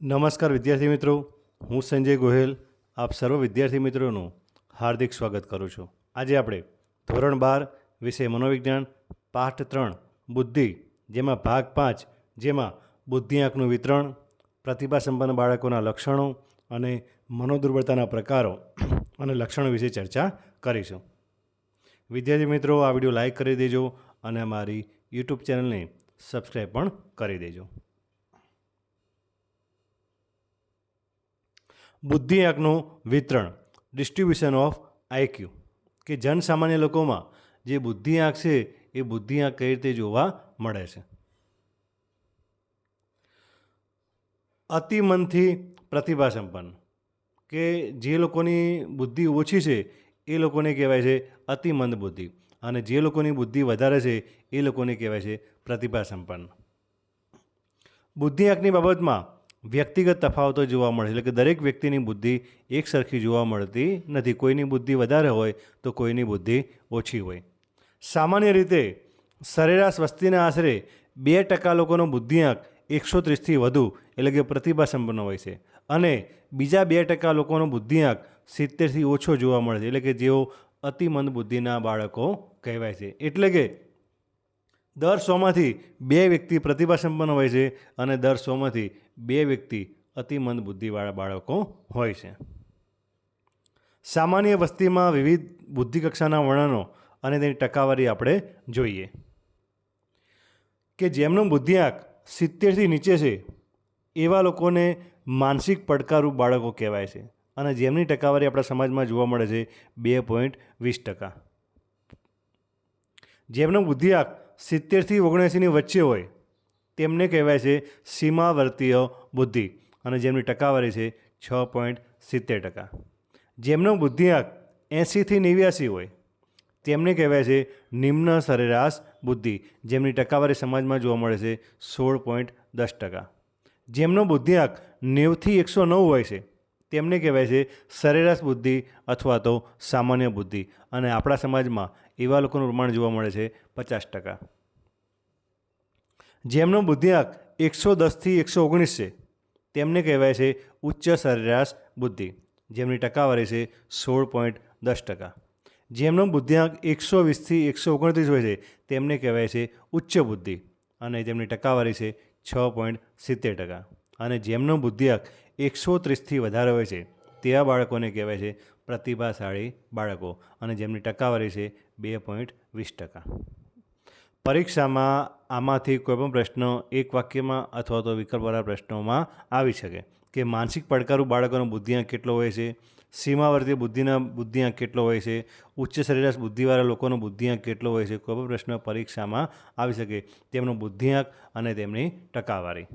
નમસ્કાર વિદ્યાર્થી મિત્રો, હું સંજય ગોહેલ, આપ સર્વ વિદ્યાર્થી મિત્રોનું હાર્દિક સ્વાગત કરું છું. આજે આપણે ધોરણ બાર વિષય મનોવિજ્ઞાન, પાઠ ત્રણ, બુદ્ધિ, જેમાં ભાગ પાંચ, જેમાં બુદ્ધિઆંકનું વિતરણ, પ્રતિભા સંપન્ન બાળકોના લક્ષણો અને મનોદુર્બળતાના પ્રકારો અને લક્ષણો વિશે ચર્ચા કરીશું. વિદ્યાર્થી મિત્રો, આ વીડિયો લાઈક કરી દેજો અને અમારી યુટ્યુબ ચેનલને સબસ્ક્રાઈબ પણ કરી દેજો. બુદ્ધિઆંકનું વિતરણ ડિસ્ટ્રીબ્યુશન ઓફ આઈક્યુ કે જનસામાન્ય લોકોમાં જે બુદ્ધિઆંક છે, એ બુદ્ધિઆંક કઈ રીતે જોવા મળે છે? અતિમનથી પ્રતિભા સંપન્ન કે જે લોકોની બુદ્ધિ ઓછી છે, એ લોકોને કહેવાય છે અતિમંદ બુદ્ધિ. અને જે લોકોની બુદ્ધિ વધારે છે, એ લોકોને કહેવાય છે પ્રતિભા સંપન્ન બુદ્ધિઆંકની બાબતમાં વ્યક્તિગત તફાવતો જોવા મળે છે. એટલે કે દરેક વ્યક્તિની બુદ્ધિ એકસરખી જોવા મળતી નથી. કોઈની બુદ્ધિ વધારે હોય તો કોઈની બુદ્ધિ ઓછી હોય. સામાન્ય રીતે સરેરાશ વસ્તીના આશરે બે ટકા લોકોનો બુદ્ધિઆંક એકસો ત્રીસથી વધુ એટલે કે પ્રતિભા સંપન્ન હોય છે. અને બીજા બે ટકા લોકોનો બુદ્ધિઆંક સિત્તેરથી ઓછો જોવા મળે છે. એટલે કે જેઓ અતિમંદ બુદ્ધિના બાળકો કહેવાય છે. એટલે કે દર સોમાંથી બે વ્યક્તિ પ્રતિભા સંપન્ન હોય છે અને દર સોમાંથી બે વ્યક્તિ અતિમંદ બુદ્ધિવાળા બાળકો હોય છે. સામાન્ય વસ્તીમાં વિવિધ બુદ્ધિકક્ષાના વર્ણનો અને તેની ટકાવારી આપણે જોઈએ. કે જેમનું બુદ્ધિઆંક સિત્તેરથી નીચે છે, એવા લોકોને માનસિક પડકારરૂપ બાળકો કહેવાય છે અને જેમની ટકાવારી આપણા સમાજમાં જોવા મળે છે બે પોઈન્ટ વીસ ટકા. જેમનો બુદ્ધિઆંક સિત્તેરથી ઓગણએંસીની વચ્ચે હોય તેમને કહેવાય છે સીમાવર્તીય બુદ્ધિ. અને જેમની ટકાવારી છે છ પોઈન્ટ સિત્તેર ટકા. જેમનો બુદ્ધિઆંક એંસીથી નેવ્યાસી હોય, તેમને કહેવાય છે નિમ્ન સરેરાશ બુદ્ધિ. જેમની ટકાવારી સમાજમાં જોવા મળે છે સોળ પોઈન્ટ દસ ટકા. જેમનો બુદ્ધિઆંક નેવથી એકસો નવ હોય છે, તેમને કહેવાય છે સરેરાશ બુદ્ધિ અથવા તો સામાન્ય બુદ્ધિ. અને આપણા સમાજમાં એવા લોકોનું પ્રમાણ જોવા મળે છે પચાસ ટકા. જેમનો બુદ્ધિઆંક એકસો દસથી એકસો ઓગણીસ છે, તેમને કહેવાય છે ઉચ્ચ સરેરાશ બુદ્ધિ, જેમની ટકાવારી છે સોળ પોઈન્ટ દસ ટકા. જેમનો બુદ્ધિઆંક એકસો વીસથી એકસો ઓગણત્રીસ હોય છે, તેમને કહેવાય છે ઉચ્ચ બુદ્ધિ અને જેમની ટકાવારી છે છ પોઈન્ટ સિત્તેર ટકા. અને જેમનો બુદ્ધિઆંક એકસો ત્રીસથી વધારે હોય છે, તેવા બાળકોને કહેવાય છે પ્રતિભાશાળી બાળકો અને જેમની ટકાવારી છે બે પોઈન્ટ વીસ ટકા. પરીક્ષામાં આમાંથી કોઈપણ પ્રશ્ન એક વાક્યમાં અથવા તો વિકલ્પવાળા પ્રશ્નોમાં આવી શકે. કે માનસિક પડકારું બાળકોનો બુદ્ધિઆંક કેટલો હોય છે? સીમાવર્તી બુદ્ધિના બુદ્ધિઆંક કેટલો હોય છે? ઉચ્ચ સરેરાશ બુદ્ધિવાળા લોકોનો બુદ્ધિઆંક કેટલો હોય છે? કોઈપણ પ્રશ્ન પરીક્ષામાં આવી શકે. તેમનો બુદ્ધિઆંક અને તેમની ટકાવારી.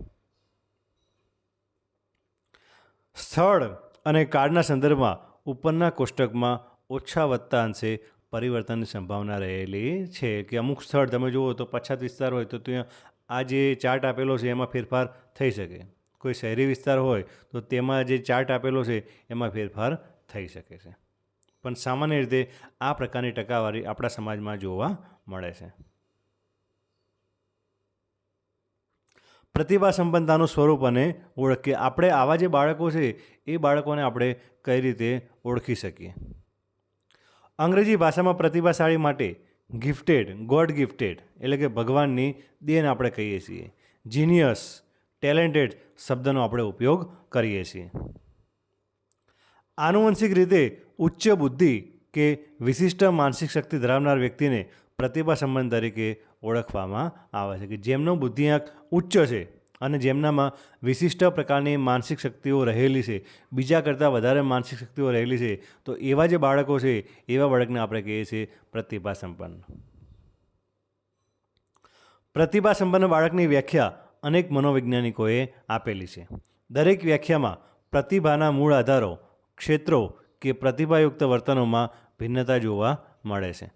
સ્થળ અને કાળના સંદર્ભમાં ઉપરના કોષ્ટકમાં ઓછા વત્તા અંશે પરિવર્તનની સંભાવના રહેલી છે કે અમુક સ્થળ તમે જુઓ તો પછાત વિસ્તાર હોય તો ત્યાં આ જે ચાર્ટ આપેલો છે એમાં ફેરફાર થઈ શકે. કોઈ શહેરી વિસ્તાર હોય તો તેમાં જે ચાર્ટ આપેલો છે એમાં ફેરફાર થઈ શકે છે. પણ સામાન્ય રીતે આ પ્રકારની ટકાવારી આપણા સમાજમાં જોવા મળે છે. પ્રતિભા સંપન્નતાનું સ્વરૂપ અને ઓળખીએ આપણે આવા જે બાળકો છે એ બાળકોને આપણે કઈ રીતે ઓળખી શકીએ? અંગ્રેજી ભાષામાં પ્રતિભાશાળી માટે ગિફ્ટેડ ગોડ ગિફ્ટેડ એટલે કે ભગવાનની દેન આપણે કહીએ છીએ. જીનિયસ ટેલેન્ટેડ શબ્દનો આપણે ઉપયોગ કરીએ છીએ. આનુવંશિક રીતે ઉચ્ચ બુદ્ધિ કે વિશિષ્ટ માનસિક શક્તિ ધરાવનાર વ્યક્તિને પ્રતિભા સંબંધ તરીકે ઓળખવામાં આવે છે કે જેમનો બુદ્ધિઆંક ઉચ્ચ છે. અને જેમનામાં વિશિષ્ટ પ્રકારની માનસિક શક્તિઓ રહેલી છે, બીજા કરતાં વધારે માનસિક શક્તિઓ રહેલી છે, તો એવા જે બાળકો છે, એવા બાળકને આપણે કહીએ છીએ પ્રતિભા સંપન્ન. પ્રતિભા સંપન્ન બાળકની વ્યાખ્યા અનેક મનોવૈજ્ઞાનિકોએ આપેલી છે. દરેક વ્યાખ્યામાં પ્રતિભાના મૂળ આધારો, ક્ષેત્રો કે પ્રતિભાયુક્ત વર્તનોમાં ભિન્નતા જોવા મળે છે.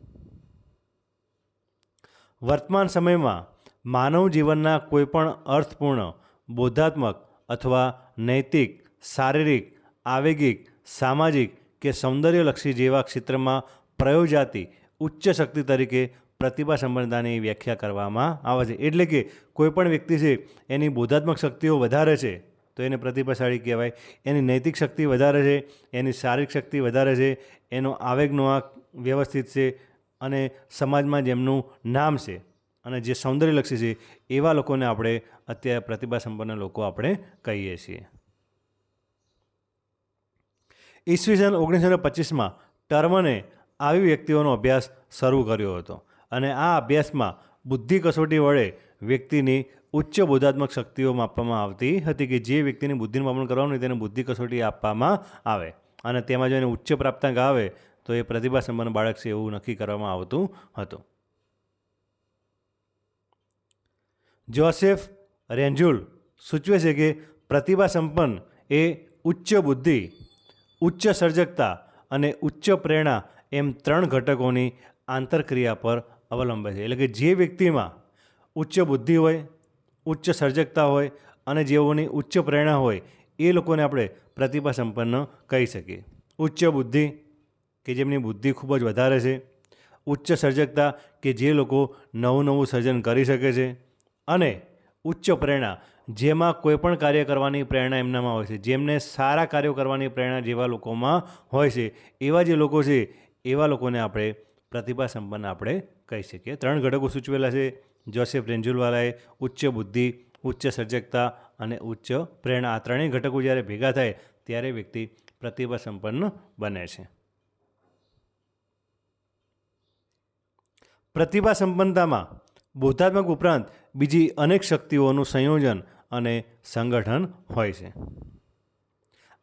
વર્તમાન સમયમાં માનવ જીવનના કોઈપણ અર્થપૂર્ણ, બોધાત્મક અથવા નૈતિક, શારીરિક, આવેગિક, સામાજિક કે સૌંદર્યલક્ષી જેવા ક્ષેત્રમાં પ્રયોજાતી ઉચ્ચ શક્તિ તરીકે પ્રતિભા સંબંધતાની વ્યાખ્યા કરવામાં આવે છે. એટલે કે કોઈપણ વ્યક્તિ છે, એની બોધાત્મક શક્તિઓ વધારે છે, તો એને પ્રતિભાશાળી કહેવાય. એની નૈતિક શક્તિ વધારે છે, એની શારીરિક શક્તિ વધારે છે, એનો આવેગનો આ વ્યવસ્થિત છે અને સમાજમાં જેમનું નામ છે અને જે સૌંદર્યલક્ષી છે, એવા લોકોને આપણે અત્યારે પ્રતિભા સંપન્ન લોકો આપણે કહીએ છીએ. ઈસવીસન ઓગણીસો પચીસમાં ટર્મને આવી વ્યક્તિઓનો અભ્યાસ શરૂ કર્યો હતો અને આ અભ્યાસમાં બુદ્ધિ કસોટી વડે વ્યક્તિની ઉચ્ચ બોધાત્મક શક્તિઓ માપવામાં આવતી હતી કે જે વ્યક્તિની બુદ્ધિનું માપન કરવાનું હોય તેને બુદ્ધિ કસોટી આપવામાં આવે અને તેમાં જો એને ઉચ્ચ પ્રાપ્તાંક આવે તો એ પ્રતિભા સંપન્ન બાળક છે એવું નક્કી કરવામાં આવતું હતું. જોસેફ રેન્જુલ સૂચવે છે કે પ્રતિભા સંપન્ન એ ઉચ્ચ બુદ્ધિ, ઉચ્ચ સર્જકતા અને ઉચ્ચ પ્રેરણા એમ ત્રણ ઘટકોની આંતરક્રિયા પર અવલંબે છે. એટલે કે જે વ્યક્તિમાં ઉચ્ચ બુદ્ધિ હોય, ઉચ્ચ સર્જકતા હોય અને જેઓની ઉચ્ચ પ્રેરણા હોય, એ લોકોને આપણે પ્રતિભા સંપન્ન કહી શકીએ. ઉચ્ચ બુદ્ધિ કે જેમની બુદ્ધિ ખૂબ જ વધારે છે, ઉચ્ચ સર્જકતા કે જે લોકો નવું નવું સર્જન કરી શકે છે અને ઉચ્ચ પ્રેરણા, જેમાં કોઈ પણ કાર્ય કરવાની પ્રેરણા એમનામાં હોય છે. જેમને સારા કાર્યો કરવાની પ્રેરણા જેવા લોકોમાં હોય છે, એવા જે લોકો છે, એવા લોકોને આપણે પ્રતિભા સંપન્ન આપણે કહી શકીએ. ત્રણ ઘટકો સૂચવેલા છે. જોસેફ રેન્જુલવાલાએ ઉચ્ચ બુદ્ધિ, ઉચ્ચ સર્જકતા અને ઉચ્ચ પ્રેરણા. આ ત્રણેય ઘટકો જ્યારે ભેગા થાય, ત્યારે વ્યક્તિ પ્રતિભા સંપન્ન બને છે. પ્રતિભા સંપન્નતામાં બોધાત્મક ઉપરાંત બીજી અનેક શક્તિઓનું સંયોજન અને સંગઠન હોય છે.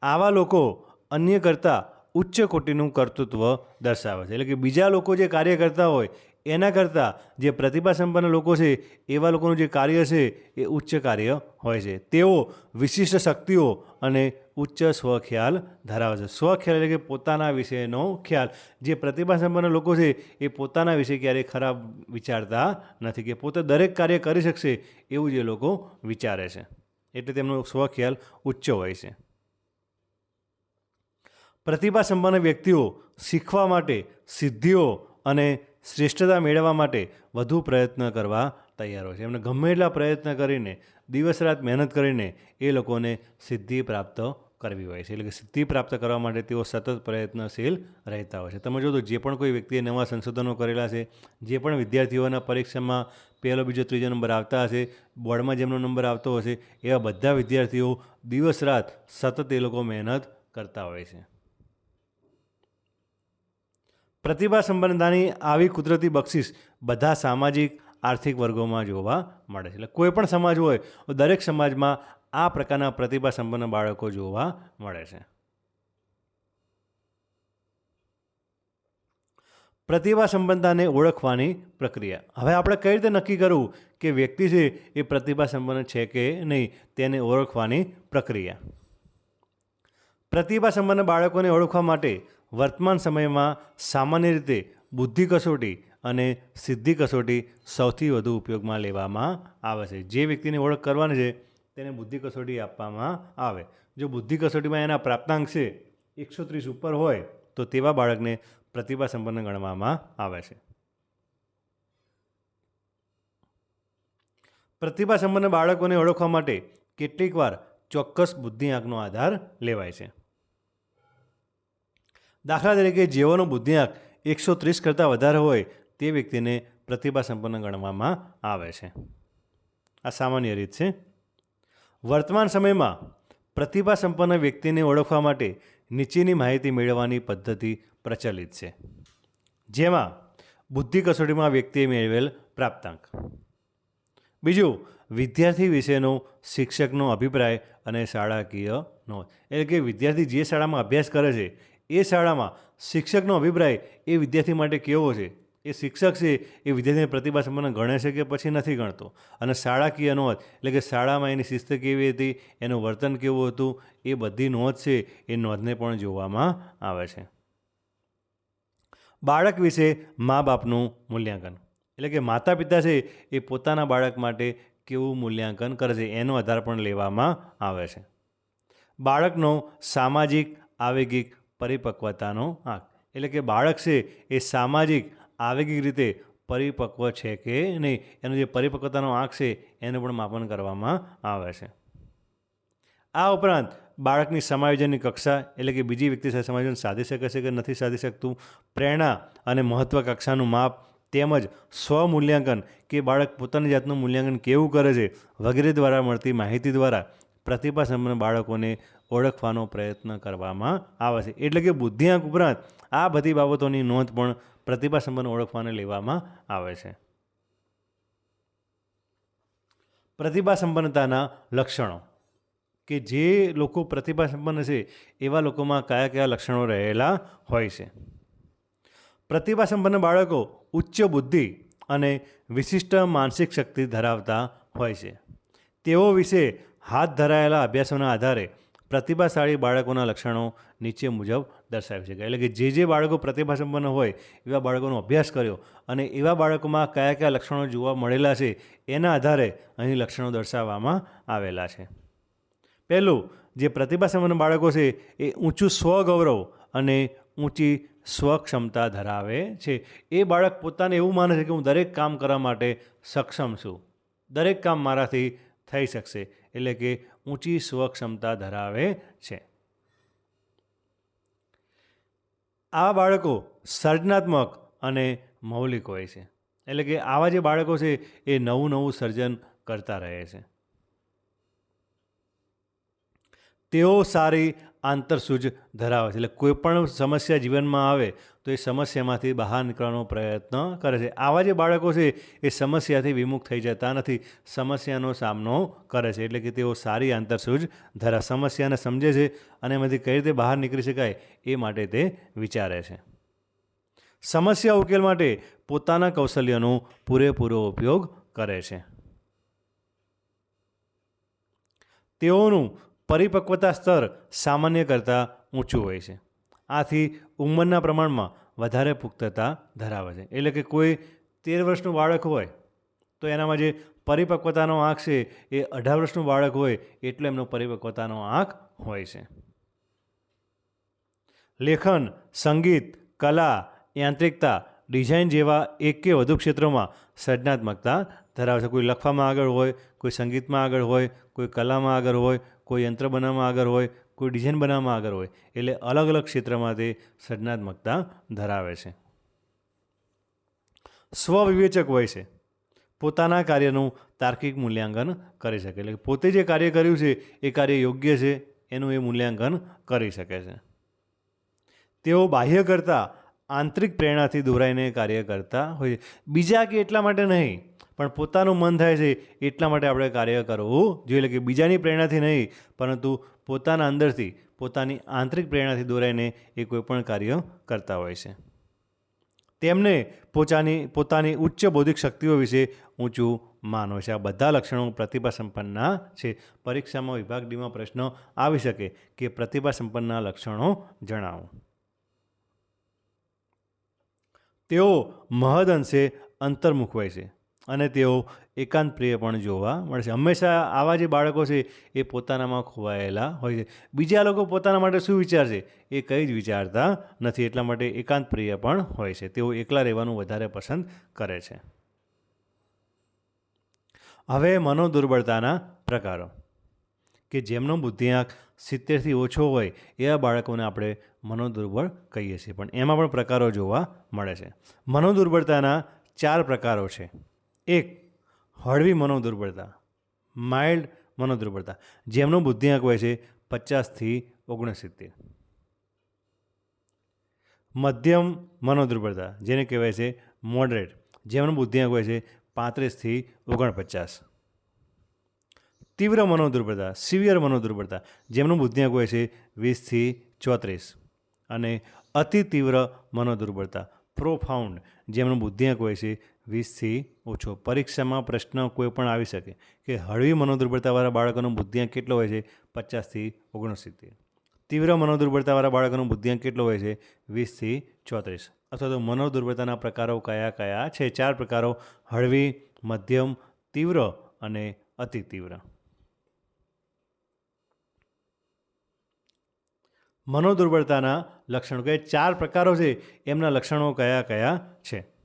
આવા લોકો અન્ય કરતાં ઉચ્ચ કોટીનું કર્તૃત્વ દર્શાવે છે. એટલે કે બીજા લોકો જે કાર્ય કરતા હોય, એના કરતાં જે પ્રતિભા સંપન્ન લોકો છે, એવા લોકોનું જે કાર્ય છે, એ ઉચ્ચ કાર્ય હોય છે. તેઓ વિશિષ્ટ શક્તિઓ અને ઉચ્ચ સ્વખ્યાલ ધરાવે છે. સ્વખ્યાલ એટલે કે પોતાના વિશેનો ખ્યાલ. જે પ્રતિભા સંપન્ન લોકો છે, એ પોતાના વિશે ક્યારેય ખરાબ વિચારતા નથી કે પોતે દરેક કાર્ય કરી શકશે એવું જે લોકો વિચારે છે. એટલે તેમનો સ્વખ્યાલ ઉચ્ચ હોય છે. પ્રતિભા સંપન્ન વ્યક્તિઓ શીખવા માટે સિદ્ધિઓ અને શ્રેષ્ઠતા મેળવવા માટે વધુ પ્રયત્ન કરવા તૈયાર હોય છે. એમને ગમે એટલા પ્રયત્ન કરીને, દિવસ રાત મહેનત કરીને એ લોકોને સિદ્ધિ પ્રાપ્ત કરવી હોય છે. એટલે કે સિદ્ધિ પ્રાપ્ત કરવા માટે તેઓ સતત પ્રયત્નશીલ રહેતા હોય છે. તમે જો તો જે પણ કોઈ વ્યક્તિએ નવા સંશોધનો કરેલા છે, જે પણ વિદ્યાર્થીઓના પરીક્ષામાં પહેલો, બીજો, ત્રીજો નંબર આવતા હશે, બોર્ડમાં જેમનો નંબર આવતો હશે, એવા બધા વિદ્યાર્થીઓ દિવસ રાત સતત એ લોકો મહેનત કરતા હોય છે. પ્રતિભા સંબંધાની આવી કુદરતી બક્ષિસ બધા સામાજિક આર્થિક વર્ગોમાં જોવા મળે છે. એટલે કોઈ પણ સમાજ હોય, તો દરેક સમાજમાં આ પ્રકારના પ્રતિભા સંપન્ન બાળકો જોવા મળે છે. પ્રતિભા સંપન્નતાને ઓળખવાની પ્રક્રિયા. હવે આપણે કઈ રીતે નક્કી કરવું કે વ્યક્તિ છે એ પ્રતિભા સંપન્ન છે કે નહીં, તેને ઓળખવાની પ્રક્રિયા. પ્રતિભા સંપન્ન બાળકોને ઓળખવા માટે વર્તમાન સમયમાં સામાન્ય રીતે બુદ્ધિ કસોટી અને સિદ્ધિ કસોટી સૌથી વધુ ઉપયોગમાં લેવામાં આવે છે. જે વ્યક્તિની ઓળખ કરવાની છે, તેને બુદ્ધિ કસોટી આપવામાં આવે. જો બુદ્ધિ કસોટીમાં એના પ્રાપ્તાંક છે એકસો ત્રીસ ઉપર હોય, તો તેવા બાળકને પ્રતિભા સંપન્ન ગણવામાં આવે છે. પ્રતિભા સંપન્ન બાળકોને ઓળખવા માટે કેટલીકવાર ચોક્કસ બુદ્ધિઆંકનો આધાર લેવાય છે. દાખલા તરીકે, જેઓનો બુદ્ધિઆંક એકસો ત્રીસ કરતાં વધારે હોય તે વ્યક્તિને પ્રતિભા સંપન્ન ગણવામાં આવે છે. આ સામાન્ય રીત છે. વર્તમાન સમયમાં પ્રતિભા સંપન્ન વ્યક્તિને ઓળખવા માટે નીચેની માહિતી મેળવવાની પદ્ધતિ પ્રચલિત છે. જેમાં બુદ્ધિ કસોટીમાં વ્યક્તિએ મેળવેલ પ્રાપ્તાંક. બીજું, વિદ્યાર્થી વિશેનો શિક્ષકનો અભિપ્રાય અને શાળાકીય નોંધ એટલે કે વિદ્યાર્થી જે શાળામાં અભ્યાસ કરે છે, એ શાળામાં શિક્ષકનો અભિપ્રાય એ વિદ્યાર્થી માટે કેવો છે? એ શિક્ષક છે, એ વિદ્યાર્થીને પ્રતિભા સંપન્ન ગણે છે કે પછી નથી ગણતો? અને શાળાકીય નોંધ એટલે કે શાળામાં એની શિસ્ત કેવી હતી? એનું વર્તન કેવું હતું? એ બધી નોંધ છે, એ નોંધને પણ જોવામાં આવે છે. બાળક વિશે મા બાપનું મૂલ્યાંકન. એટલે કે માતા પિતા છે, એ પોતાના બાળક માટે કેવું મૂલ્યાંકન કરે છે, એનો આધાર પણ લેવામાં આવે છે. બાળકનો સામાજિક, આવેગિક પરિપક્વતાનો આંક. એટલે કે બાળક છે, એ સામાજિક આવેગિક રીતે પરિપક્વ છે કે નહીં? એનો જે પરિપક્વતાનો આંક છે, એનું પણ માપન કરવામાં આવે છે. આ ઉપરાંત, બાળકની સમાયોજનની કક્ષા એટલે કે બીજી વ્યક્તિ સાથે સમાયોજન સાધી શકે છે કે નથી સાધી શકતું? પ્રેરણા અને મહત્વાકાંક્ષાનું માપ તેમજ સ્વમૂલ્યાંકન કે બાળક પોતાની જાતનું મૂલ્યાંકન કેવું કરે છે વગેરે દ્વારા મળતી માહિતી દ્વારા પ્રતિભા સંપન્ન બાળકોને ઓળખવાનો પ્રયત્ન કરવામાં આવે છે. એટલે કે બુદ્ધિઆંક ઉપરાંત આ બધી બાબતોની નોંધ પણ પ્રતિભા સંપન્ન ઓળખવાને લેવામાં આવે છે. પ્રતિભા સંપન્નતાના લક્ષણો. કે જે લોકો પ્રતિભા સંપન્ન છે, એવા લોકોમાં કયા કયા લક્ષણો રહેલા હોય છે. પ્રતિભા સંપન્ન બાળકો ઉચ્ચ બુદ્ધિ અને વિશિષ્ટ માનસિક શક્તિ ધરાવતા હોય છે. તેઓ વિશે હાથ ધરાયેલા અભ્યાસોના આધારે પ્રતિભાશાળી બાળકોના લક્ષણો નીચે મુજબ દર્શાવી શકાય એટલે કે જે જે બાળકો પ્રતિભા હોય, એવા બાળકોનો અભ્યાસ કર્યો અને એવા બાળકોમાં કયા કયા લક્ષણો જોવા મળેલા છે, એના આધારે અહીં લક્ષણો દર્શાવવામાં આવેલા છે. પહેલું, જે પ્રતિભા સંપન્ન બાળકો છે, એ ઊંચું સ્વગૌરવ અને ઊંચી સ્વક્ષમતા ધરાવે છે. એ બાળક પોતાને એવું માને છે કે હું દરેક કામ કરવા માટે સક્ષમ છું. દરેક કામ મારાથી થઈ શકશે એટલે કે ઊંચી સ્વક્ષમતા ધરાવે છે. આ બાળકો સર્જનાત્મક અને મૌલિક હોય છે. એટલે કે આવા જે બાળકો છે એ નવું નવું સર્જન કરતા રહે છે. તેઓ સારી આંતરસૂજ ધરાવે છે. એટલે કોઈ પણ સમસ્યા જીવનમાં આવે, તો એ સમસ્યામાંથી બહાર નીકળવાનો પ્રયત્ન કરે છે. આવા જે બાળકો છે, એ સમસ્યાથી વિમુખ થઈ જતા નથી. સમસ્યાનો સામનો કરે છે. એટલે કે તેઓ સારી આંતરસૂજ ધરા, સમસ્યાને સમજે છે અને એમાંથી કઈ રીતે બહાર નીકળી શકાય, એ માટે તે વિચારે છે. સમસ્યા ઉકેલ માટે પોતાના કૌશલ્યનો પૂરેપૂરો ઉપયોગ કરે છે. તેઓનું પરિપક્વતા સ્તર સામાન્ય કરતાં ઊંચું હોય છે. આથી ઉંમરના પ્રમાણમાં વધારે પુખ્તતા ધરાવે છે. એટલે કે કોઈ તેર વર્ષનું બાળક હોય, તો એનામાં જે પરિપક્વતાનો આંક છે, એ અઢાર વર્ષનું બાળક હોય એટલે એમનો પરિપક્વતાનો આંક હોય છે. લેખન, સંગીત, કલા, યાંત્રિકતા, ડિઝાઇન જેવા એક કે વધુ ક્ષેત્રોમાં સર્જનાત્મકતા ધરાવે છે. કોઈ લખવામાં આગળ હોય, કોઈ સંગીતમાં આગળ હોય, કોઈ કલામાં આગળ હોય કોઈ યંત્ર બનાવવામાં આગળ હોય, કોઈ ડિઝાઇન બનાવવામાં આગળ હોય, એટલે અલગ અલગ ક્ષેત્રમાં તે સર્જનાત્મકતા ધરાવે છે. સ્વવિવેચક હોય છે. પોતાના કાર્યનું તાર્કિક મૂલ્યાંકન કરી શકે. એટલે પોતે જે કાર્ય કર્યું છે, એ કાર્ય યોગ્ય છે, એનું એ મૂલ્યાંકન કરી શકે છે. તેઓ બાહ્ય કરતાં આંતરિક પ્રેરણાથી દોરાઈને કાર્ય કરતા હોય છે. બીજા કે એટલા માટે નહીં. પણ પોતાનું મન થાય છે એટલા માટે આપણે કાર્ય કરવું જોઈએ. કે બીજાની પ્રેરણાથી નહીં, પરંતુ પોતાના અંદરથી, પોતાની આંતરિક પ્રેરણાથી દોરાઈને એ કોઈપણ કાર્ય કરતા હોય છે. તેમને પોતાની પોતાની ઉચ્ચ બૌદ્ધિક શક્તિઓ વિશે ઊંચું માન છે. આ બધા લક્ષણો પ્રતિભા સંપન્નના છે. પરીક્ષામાં વિભાગ ડીમાં પ્રશ્ન આવી શકે કે પ્રતિભા સંપન્નના લક્ષણો જણાવો. તેઓ મહદ અંશે અંતર્મુખ હોય છે. અને તેઓ એકાંત પ્રિય પણ જોવા મળે છે. હંમેશા આવા જે બાળકો છે, એ પોતાનામાં ખોવાયેલા હોય છે. બીજા લોકો પોતાના માટે શું વિચારશે? એ કંઈ જ વિચારતા નથી, એટલા માટે એકાંત પ્રિય પણ હોય છે. તેઓ એકલા રહેવાનું વધારે પસંદ કરે છે. હવે મનોદુર્બળતાના પ્રકારો. કે જેમનો બુદ્ધિઆંક સિત્તેરથી ઓછો હોય, એવા બાળકોને આપણે મનોદુર્બળ કહીએ છીએ. પણ એમાં પણ પ્રકારો જોવા મળે છે. મનોદુર્બળતાના ચાર પ્રકારો છે. એક હળવી મનોદુર્બળતા માઇલ્ડ મનોદુર્બળતા, જેમનો બુદ્ધિઆંક હોય છે પચાસથી ઓગણસિત્તેર. મધ્યમ મનોદુર્બળતા, જેને કહેવાય છે મોડરેટ જેમનો બુદ્ધિઆંક હોય છે પાંત્રીસથી ઓગણપચાસ. તીવ્ર મનોદુર્બળતા સિવિયર મનોદુર્બળતા, જેમનો બુદ્ધિઆંક હોય છે વીસથી ચોત્રીસ. અને અતિ તીવ્ર મનોદુર્બળતા પ્રોફાઉન્ડ જેમનો બુદ્ધિઆંક હોય છે વીસથી ઓછો. પરીક્ષામાં પ્રશ્ન કોઈ પણ આવી શકે. કે હળવી મનોદુર્બળતાવાળા બાળકોનો બુદ્ધિઆંક કેટલો હોય છે? પચાસથી ઓગણસિત્તેર. તીવ્ર મનોદુર્બળતાવાળા બાળકોનો બુદ્ધિઆંક કેટલો હોય છે? વીસથી ચોત્રીસ. અથવા તો મનોદુર્બળતાના પ્રકારો કયા કયા છે? ચાર પ્રકારો. હળવી, મધ્યમ, તીવ્ર અને અતિ તીવ્ર. મનોદુર્બળતાના લક્ષણો કે ચાર પ્રકારો છે. એમના લક્ષણો કયા કયા છે?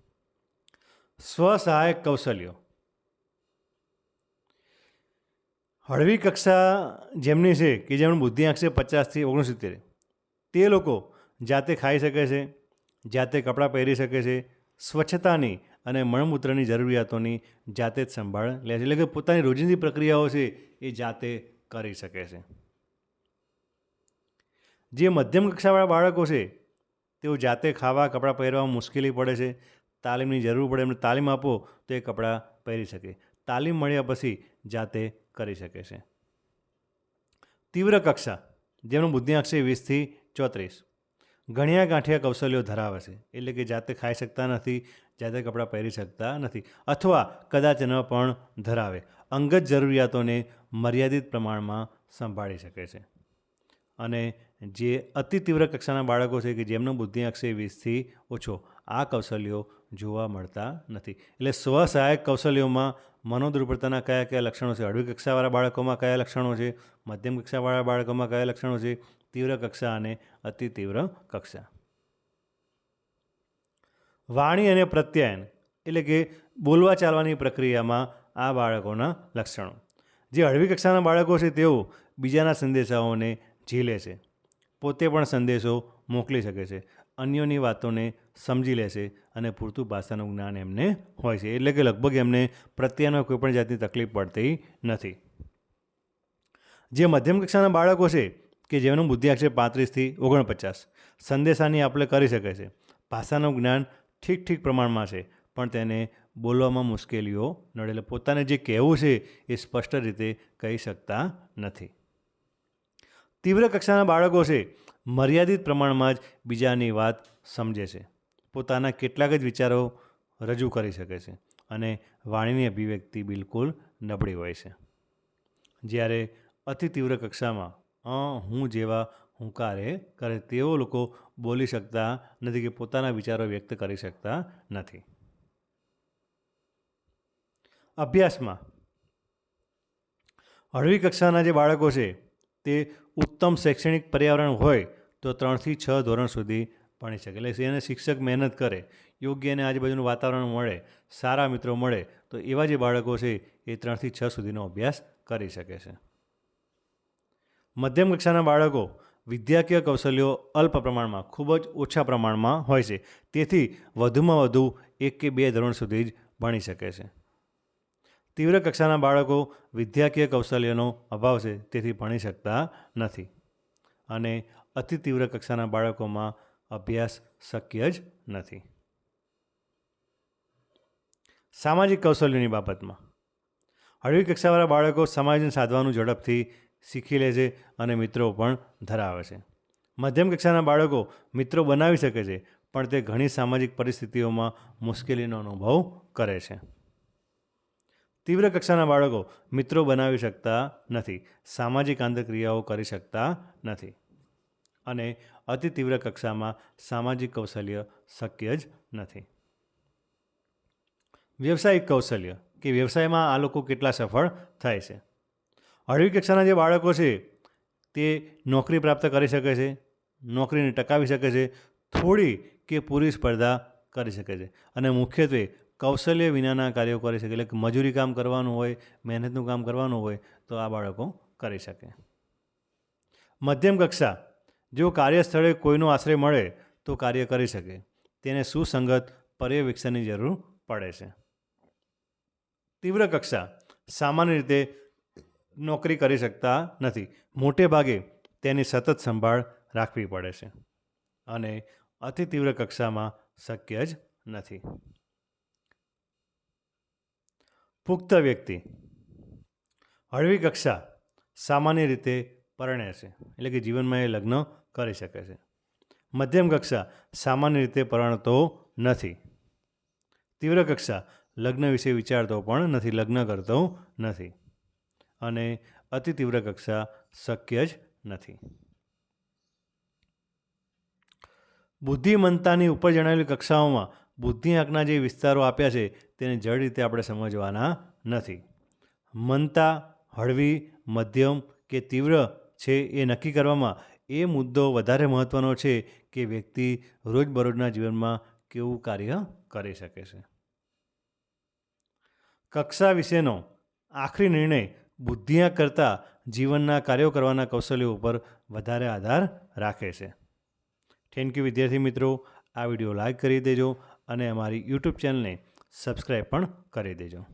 સ્વસહાયક કૌશલ્યો. હળવી કક્ષા જેમની છે કે જેમનું બુદ્ધિઆંક છે પચાસથી ઓગણસિત્તેર, તે લોકો જાતે ખાઈ શકે છે, જાતે કપડાં પહેરી શકે છે, સ્વચ્છતાની અને મળમૂત્રની જરૂરિયાતોની જાતે જ સંભાળ લે છે. એટલે કે પોતાની રોજિંદી પ્રક્રિયાઓ છે એ જાતે કરી શકે છે. જે મધ્યમ કક્ષાવાળા બાળકો છે, તેઓ જાતે ખાવા, કપડાં પહેરવામાં મુશ્કેલી પડે છે. તાલીમની જરૂર પડે, એમને તાલીમ આપો તો એ કપડાં પહેરી શકે. તાલીમ મળ્યા પછી જાતે કરી શકે છે. તીવ્ર કક્ષા, જેમનું બુદ્ધિઆંક છે વીસથી ચોત્રીસ. ગણ્યા ગાંઠિયા કૌશલ્યો ધરાવે છે. એટલે કે જાતે ખાઈ શકતા નથી, જાતે કપડાં પહેરી શકતા નથી. અથવા કદાચ ન પણ ધરાવે. અંગત જરૂરિયાતોને મર્યાદિત પ્રમાણમાં સંભાળી શકે છે. અને જે અતિ તીવ્ર કક્ષાના બાળકો છે કે જેમનો બુદ્ધિઆંક છે વીસથી ઓછો આ કૌશલ્યો જોવા મળતા નથી. એટલે સ્વ સહાયક કૌશલ્યોમાં મનોદુર્બળતાના કયા કયા લક્ષણો છે? હળવી કક્ષાવાળા બાળકોમાં કયા લક્ષણો છે? મધ્યમ કક્ષાવાળા બાળકોમાં કયા લક્ષણો છે? તીવ્ર કક્ષા અને અતિ તીવ્ર કક્ષા. વાણી અને પ્રત્યાયન એટલે કે બોલવા ચાલવાની પ્રક્રિયામાં આ બાળકોના લક્ષણો. જે હળવી કક્ષાના બાળકો છે તેઓ બીજાના સંદેશાઓને ઝીલે છે. પોતે પણ સંદેશો મોકલી શકે છે. અન્યોની વાતોને સમજી લે છે અને પૂરતું ભાષાનું જ્ઞાન એમને હોય છે. એટલે કે લગભગ એમને પ્રત્યાયનમાં કોઈપણ જાતની તકલીફ પડતી નથી. જે મધ્યમ કક્ષાના બાળકો છે, કે જેમનું બુદ્ધિઆંક છે પાંત્રીસથી ઓગણપચાસ, સંદેશાની આપણે કરી શકે છે. ભાષાનું જ્ઞાન ઠીક ઠીક પ્રમાણમાં છે, પણ તેને બોલવામાં મુશ્કેલીઓ નડે પોતાને જે કહેવું છે એ સ્પષ્ટ રીતે કહી શકતા નથી. તીવ્ર કક્ષાના બાળકો છે મર્યાદિત પ્રમાણમાં જ બીજાની વાત સમજે છે. પોતાના કેટલાક જ વિચારો રજૂ કરી શકે છે અને વાણીની અભિવ્યક્તિ બિલકુલ નબળી હોય છે. જ્યારે અતિ તીવ્ર કક્ષામાં, અ, હું જેવા હુંકારે કરે તેઓ લોકો બોલી શકતા નથી કે પોતાના વિચારો વ્યક્ત કરી શકતા નથી. અભ્યાસમાં, હળવી કક્ષાના જે બાળકો છે, તે ઉત્તમ શૈક્ષણિક પર્યાવરણ હોય તો ત્રણથી છ ધોરણ સુધી ભણી શકે. એટલે એને શિક્ષક મહેનત કરે, યોગ્ય અને આજુબાજુનું વાતાવરણ મળે, સારા મિત્રો મળે, તો એવા જે બાળકો છે એ ત્રણથી છ સુધીનો અભ્યાસ કરી શકે છે. મધ્યમ કક્ષાના બાળકો વિદ્યાકીય કૌશલ્યો અલ્પ પ્રમાણમાં, ખૂબ જ ઓછા પ્રમાણમાં હોય છે. તેથી વધુમાં વધુ એક કે બે ધોરણ સુધી જ ભણી શકે છે. તીવ્ર કક્ષાના બાળકો વિદ્યાકીય કૌશલ્યનો અભાવ છે, તેથી ભણી શકતા નથી. અને અતિ તીવ્ર કક્ષાના બાળકોમાં અભ્યાસ શક્ય જ નથી. સામાજિક કૌશલ્યોની બાબતમાં. હળવી કક્ષાવાળા બાળકો સમાજને સાધવાનું ઝડપથી શીખી લે છે અને મિત્રો પણ ધરાવે છે. મધ્યમ કક્ષાના બાળકો મિત્રો બનાવી શકે છે, પણ તે ઘણી સામાજિક પરિસ્થિતિઓમાં મુશ્કેલીનો અનુભવ કરે છે. તીવ્ર કક્ષાના બાળકો મિત્રો બનાવી શકતા નથી, સામાજિક આંતરક્રિયાઓ કરી શકતા નથી. અને અતિ તીવ્ર કક્ષામાં સામાજિક કૌશલ્ય શક્ય જ નથી. વ્યવસાયિક કૌશલ્ય, કે વ્યવસાયમાં આ લોકો કેટલા સફળ થાય છે? હળવી કક્ષાના જે બાળકો છે, તે નોકરી પ્રાપ્ત કરી શકે છે, નોકરીને ટકાવી શકે છે, થોડી કે પૂરી સ્પર્ધા કરી શકે છે. અને મુખ્યત્વે કૌશલ્ય વિનાના કાર્યો કરી શકે એટલે મજૂરી કામ કરવાનું હોય, મહેનતનું કામ કરવાનું હોય, તો આ બાળકો કરી શકે. મધ્યમ કક્ષા જો કાર્યસ્થળે કોઈનો આશ્રય મળે તો કાર્ય કરી શકે. તેને સુસંગત પર્યવેક્ષણની જરૂર પડે છે. તીવ્ર કક્ષા સામાન્ય રીતે નોકરી કરી શકતા નથી. મોટે ભાગે તેની સતત સંભાળ રાખવી પડે છે અને અતિ તીવ્ર કક્ષામાં શક્ય જ નથી. પુખ્ત વ્યક્તિ. હળવી કક્ષા સામાન્ય રીતે પરણે છે. એટલે કે જીવનમાં એ લગ્ન કરી શકે છે. મધ્યમ કક્ષા સામાન્ય રીતે પરણતો નથી. તીવ્ર કક્ષા લગ્ન વિશે વિચારતો પણ નથી, લગ્ન કરતો નથી અને અતિ તીવ્ર કક્ષા શક્ય જ નથી. બુદ્ધિમંતાની ઉપર જણાવેલી કક્ષાઓમાં બુદ્ધિઆંકના જે વિસ્તારો આપ્યા છે તેને જડ રીતે આપણે સમજવાના નથી. મનતા હળવી, મધ્યમ કે તીવ્ર છે એ નક્કી કરવામાં એ મુદ્દો વધારે મહત્ત્વનો છે કે વ્યક્તિ રોજબરોજના જીવનમાં કેવું કાર્ય કરી શકે છે. કક્ષા વિશેનો આખરી નિર્ણય બુદ્ધિયા કરતાં જીવનના કાર્યો કરવાના કૌશલ્યો ઉપર વધારે આધાર રાખે છે. થેન્ક યુ વિદ્યાર્થી મિત્રો. આ વીડિયો લાઈક કરી દેજો અને અમારી યુટ્યુબ ચેનલને સબસ્ક્રાઈબ પણ કરી દેજો.